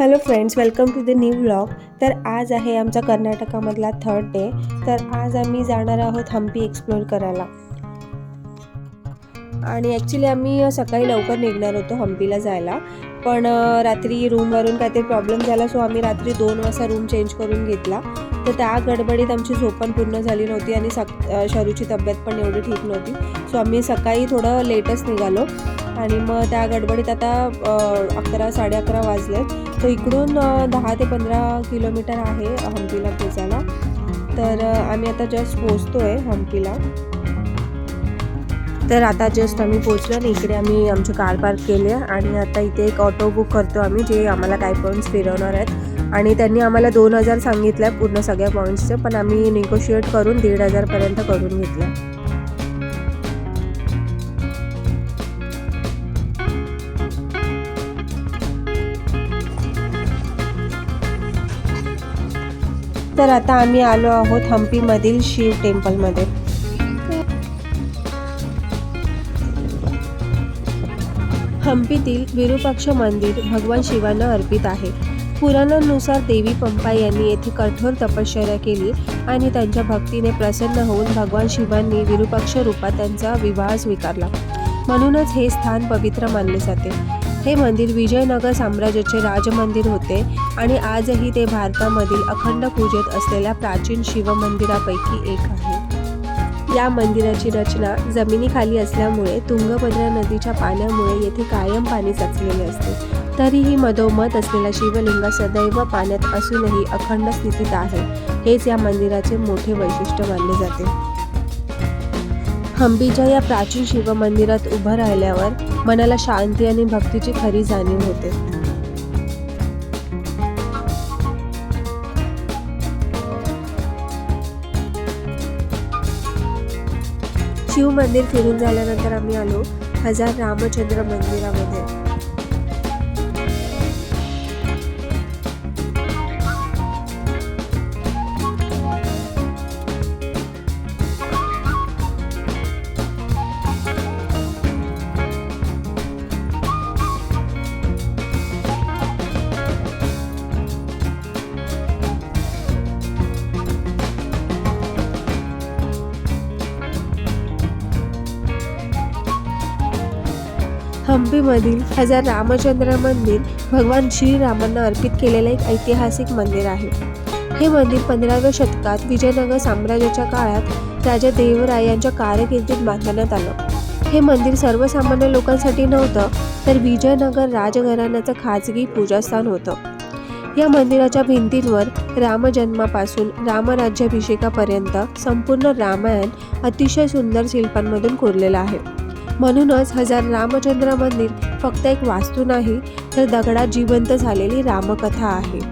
Hello friends welcome to the new vlog तर आज आहे आमचा कर्नाटकामधला थर्ड डे तर आज आम्ही जाणार आहोत हम्पी एक्सप्लोर करायला. आणि ॲक्च्युली आम्ही सकाळी लवकर निघणार होतो हम्पीला जायला. पण रात्री रूमवरून काहीतरी प्रॉब्लेम झाला सो आम्ही रात्री दोन वाजता रूम चेंज करून घेतला. तर त्या गडबडीत आमची झोप पण पूर्ण झाली नव्हती आणि सक शरूची तब्येत पण एवढी ठीक नव्हती. सो आम्ही सकाळी थोडं लेटच निघालो. आणि मग त्या गडबडीत आता अकरा साडे अकरा वाजलेत. तर इकडून दहा ते पंधरा किलोमीटर आहे हम्पीला पोचायला तर आम्ही आता जस्ट पोचतो आहे हम्पीला. तर आता जस्ट आम्ही पोचलो आणि इकडे आम्ही आमची कार पार्क केली आणि आता इथे एक ऑटो बुक करतो आम्ही जे आम्हाला काय पॉईंट्स फिरवणार आहेत. आणि त्यांनी आम्हाला दोन हजार सांगितलं आहे पूर्ण सगळ्या पॉईंट्सचे पण आम्ही निगोशिएट करून दीड हजारपर्यंत करून घेतलं तर आता आम्ही आलो आहोत हम्पीमधील शिव टेम्पलमध्ये. हम्पीतील विरूपाक्ष मंदिर भगवान शिवांना अर्पित आहे. पुराणांनुसार देवी पंपा यांनी येथे कठोर तपश्चर्या केली आणि त्यांच्या भक्तीने प्रसन्न होऊन भगवान शिवांनी विरूपाक्ष रूपात त्यांचा विवाह स्वीकारला. म्हणूनच हे स्थान पवित्र मानले जाते. हे मंदिर विजयनगर साम्राज्याचे राजमंदिर होते आणि आजही ते भारतामधील अखंड पूजेत असलेल्या प्राचीन शिवमंदिरापैकी एक आहे. या मंदिराची रचना जमिनीखाली असल्यामुळे तुंगभद्रा नदीच्या पाण्यामुळे येथे कायम पाणी साचलेले असते. तरीही मधोमध असलेला शिवलिंग सदैव पाण्यात असूनही अखंड स्थितीत आहे. हेच या मंदिराचे मोठे वैशिष्ट्य मानले जाते. हंपीच्या या प्राचीन शिवमंदिरात उभं राहिल्यावर मनाला शांती आणि भक्तीची खरी जाणीव होते. शिव मंदिर फिरून झाल्यानंतर आम्ही आलो हजार रामचंद्र मंदिरामध्ये. हम्पीमधील हजार रामचंद्र मंदिर भगवान श्रीरामांना अर्पित केलेले एक ऐतिहासिक मंदिर आहे. हे मंदिर पंधराव्या शतकात विजयनगर साम्राज्याच्या काळात राजा देवराय यांच्या कारकिर्दीत बांधण्यात आलं. हे मंदिर सर्वसामान्य लोकांसाठी नव्हतं तर विजयनगर राजघराण्याचं खाजगी पूजास्थान होतं. या मंदिराच्या भिंतींवर रामजन्मापासून रामराज्याभिषेकापर्यंत संपूर्ण रामायण अतिशय सुंदर शिल्पांमधून कोरलेलं आहे. म्हणूनच हजार रामचंद्र मंदिर फक्त एक वास्तू नाही तर दगडात जिवंत झालेली रामकथा आहे.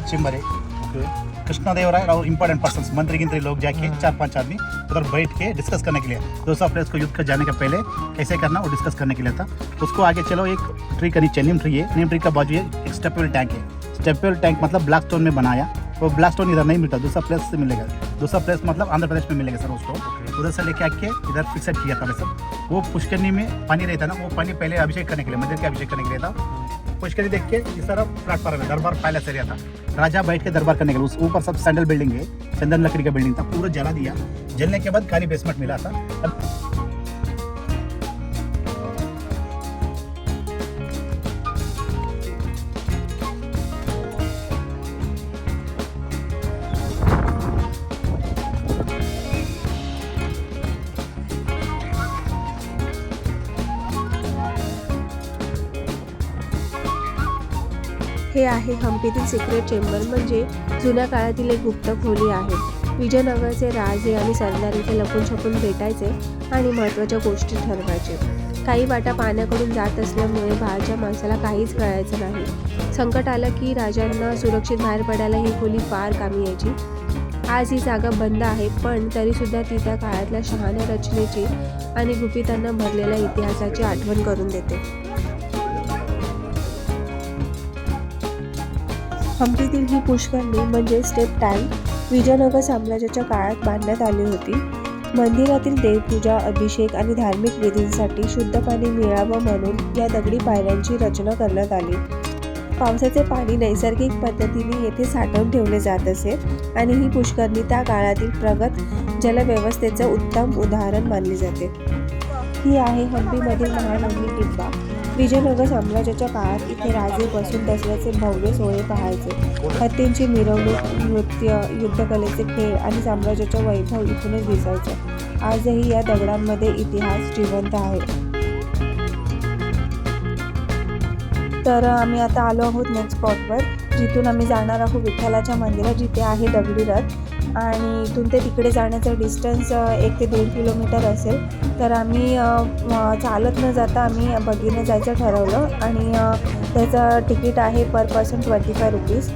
सीक्रेट चेम्बर है। कृष्णा और इम्पोर्टेंट पर्सन मंत्री गिंत्री लोग जाके चार पाँच आदमी उधर बैठ के डिस्कस करने के लिए। दूसरा प्लेस को युद्ध कर जाने के पहले कैसे करना वो डिस्कस करने के लिए था। उसको आगे चलो एक ट्री का नीचे नीम ट्री है। नीम ट्री का बाजू है एक स्टेपल टैंक है। स्टेपल टैंक मतलब ब्लैक स्टोन में बनाया। वो ब्लैक स्टोन इधर नहीं मिलता दूसरा प्लेस से मिलेगा। दूसरा प्लेस मतलब आंध्र प्रदेश में मिलेगा सर उसको। उधर से लेके आके इधर फिक्सेट किया था सर वो पुष्करनी में पानी रहता ना वो पानी पहले अभिषेक करने के लिए मंदिर के अभिषेक करने के लिए था। पुष्करी देख के इस तरफ़ प्लेटफॉर्म है दरबार पैलेस एरिया था राजा बैठ के दरबार करने के लिए उस ऊपर सब सैंडल बिल्डिंग है चंदन लकड़ी का बिल्डिंग था. पूरा जला दिया. जलने के बाद खाली बेसमेंट मिला था. हे आहे हम्पीतील सिक्रेट चेंबर म्हणजे जुन्या काळातील एक गुप्त खोली आहे. विजयनगरचे राजे आणि सरदार इथे लपून छपून भेटायचे आणि महत्त्वाच्या गोष्टी ठरवायचे. काही वाटा पाण्याकडून जात असल्यामुळे बाहेरच्या माणसाला काहीच कळायचं नाही. संकट आलं की राजांना सुरक्षित बाहेर पडायला ही खोली फार कामी यायची. आज ही जागा बंद आहे पण तरीसुद्धा ती त्या काळातल्या शहाण्या रचनेची आणि गुपितांना भरलेल्या इतिहासाची आठवण करून देते. हंपीतील ही पुष्करणी म्हणजे स्टेप टाईम विजयनगर साम्राज्याच्या काळात बांधण्यात आली होती. मंदिरातील देवपूजा अभिषेक आणि धार्मिक विधींसाठी शुद्ध पाणी मिळावं म्हणून या दगडी पायऱ्यांची रचना करण्यात आली. पावसाचे पाणी नैसर्गिक पद्धतीने येथे साठवून ठेवले जात असे आणि ही पुष्करणी त्या काळातील प्रगत जलव्यवस्थेचं उत्तम उदाहरण मानली जाते. ही आहे हंपीमधील महानवमी टिब्बा विजयनगर साम्राज्याच्या काळात इथे राजे बसून दसऱ्याचे भव्य सोहळे पाहायचे. हत्तींची मिरवणूक नृत्य युद्धकलेचे खेळ आणि साम्राज्याचा वैभव इथूनच दिसायचं. आजही या दगडांमध्ये इतिहास जिवंत आहे. तर आम्ही आता आलो आहोत नेक्स्ट स्पॉटवर जिथून आम्ही जाणार आहोत विठ्ठलाच्या मंदिरात जिथे आहे दगडी रथ. आणि इथून ते तिकडे जाण्याचं डिस्टन्स एक ते दीड किलोमीटर असेल. तर आम्ही चालत न जाता आम्ही बगीनं जायचं ठरवलं आणि त्याचं तिकीट आहे per person twenty five rupees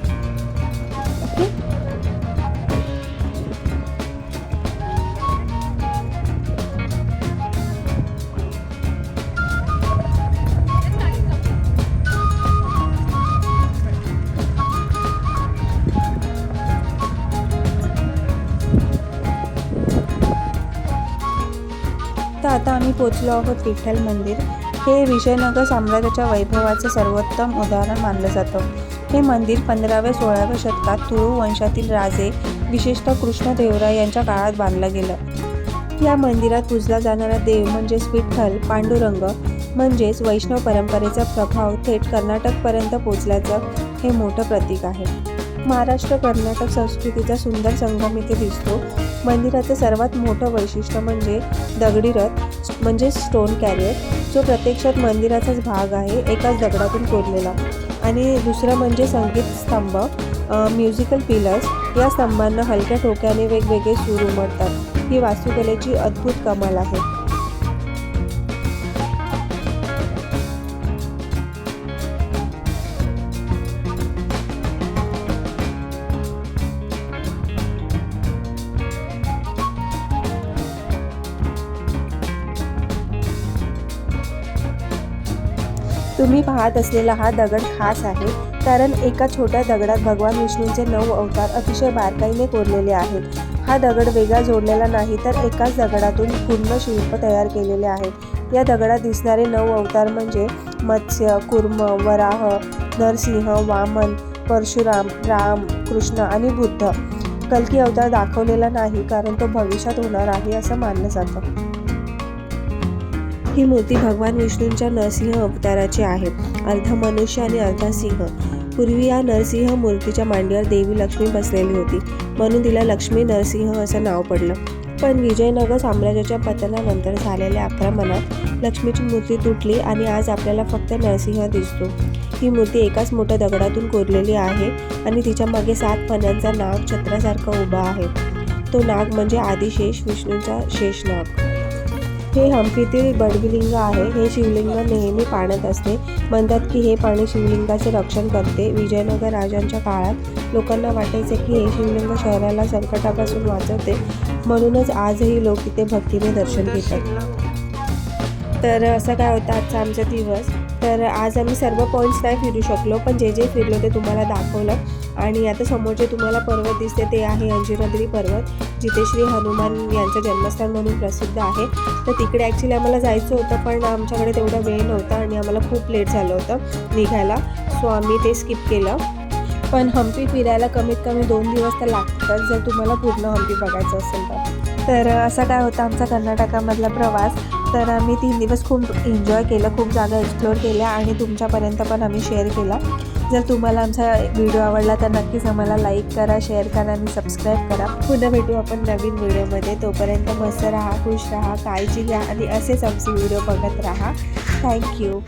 आता आम्ही पोचलो आहोत विठ्ठल मंदिर. हे विजयनगर साम्राज्याच्या वैभवाचं सर्वोत्तम उदाहरण मानलं जातं. हे मंदिर पंधराव्या सोळाव्या शतकात तुळू वंशातील राजे विशेषतः कृष्णदेवराय यांच्या काळात बांधलं गेलं. या मंदिरात पूजला जाणारा देव म्हणजेच विठ्ठल पांडुरंग म्हणजेच वैष्णव परंपरेचा प्रभाव थेट कर्नाटकपर्यंत पोचल्याचं हे मोठं प्रतीक आहे. महाराष्ट्र कर्नाटक संस्कृतीचा सुंदर संगम इथे दिसतो. मंदिराचं सर्वात मोठं वैशिष्ट्य म्हणजे दगडी रथ म्हणजे स्टोन कॅरियर जो प्रत्यक्षात मंदिराचाच भाग आहे एकाच दगडातून कोरलेला. आणि दुसरं म्हणजे संगीत स्तंभ म्युझिकल पिलर्स या स्तंभांना हलक्या ठोक्याने वेगवेगळे सूर उमटतात. ही वास्तुकलेची अद्भुत कमाल आहे. तुम्ही पाहत असलेला हा दगड खास आहे कारण एका छोट्या दगडात भगवान विष्णूंचे नऊ अवतार अतिशय बारकाईने कोरलेले आहेत. हा दगड वेगळा जोडलेला नाही तर एकाच दगडातून पूर्ण शिल्प तयार केलेले आहे. या दगडात दिसणारे नऊ अवतार म्हणजे मत्स्य कुर्म वराह नरसिंह वामन परशुराम राम कृष्ण आणि बुद्ध. कल्की अवतार दाखवलेला नाही कारण तो भविष्यात होणार आहे असं मानलं जातं. ही मूर्ती भगवान विष्णूंच्या नरसिंह अवताराची आहे. अर्धा मनुष्य आणि अर्धा सिंह. पूर्वी या नरसिंह मूर्तीच्या मांडीवर देवी लक्ष्मी बसलेली होती. म्हणून तिला लक्ष्मी नरसिंह असं नाव पडलं. पण विजयनगर साम्राज्याच्या पतनानंतर झालेल्या आक्रमणात लक्ष्मीची मूर्ती तुटली आणि आज आपल्याला फक्त नरसिंह दिसतो. ही मूर्ती एकाच मोठ्या दगडातून कोरलेली आहे आणि तिच्यामागे सात फण्यांचा नाग छत्रासारखा उभा आहे. तो नाग म्हणजे आदिशेष विष्णूंचा शेषनाग. हे हम्पीतील बडविलिंग आहे. हे शिवलिंग नेहमी पाण्यात असते. म्हणतात की हे पाणी शिवलिंगाचे रक्षण करते. विजयनगर राजांच्या काळात लोकांना वाटायचे की हे शिवलिंग शहराला संकटापासून वाचवते. म्हणूनच आजही लोक इथे भक्तीने दर्शन घेतात. तर असं काय होतं? आजचा आमचा दिवस. तर आज आम्ही सर्व पॉईंट्स नाही फिरू शकलो पण जे जे फिरलो ते तुम्हाला दाखवलं. आणि आता समोर जे तुम्हाला पर्वत दिसते ते आहे अंजिराद्री पर्वत जिथे श्री हनुमान यांचं जन्मस्थान म्हणून प्रसिद्ध आहे. तर तिकडे ॲक्च्युली आम्हाला जायचं होतं पण आमच्याकडे तेवढा वेळ नव्हता आणि आम्हाला खूप लेट झालं होतं निघायला. सो आम्ही ते स्किप केलं. पण हम्पी फिरायला कमीत कमी दोन दिवस तर लागतात जर तुम्हाला पूर्ण हम्पी बघायचं असेल तर. तर असा काय होता आमचा कर्नाटकामधला प्रवास. तर आम्ही तीन दिवस खूप एन्जॉय केलं खूप जागा एक्सप्लोअर केल्या आणि तुमच्यापर्यंत पण आम्ही शेअर केला. जर तुम्हाला आमचा व्हिडिओ आवडला तर नक्कीच आम्हाला लाईक करा शेअर करा आणि सबस्क्राईब करा. पुन्हा भेटू आपण नवीन व्हिडिओमध्ये. तोपर्यंत मस्त राहा खुश राहा काळजी घ्या आणि असेच आमचे व्हिडिओ बघत राहा. थँक्यू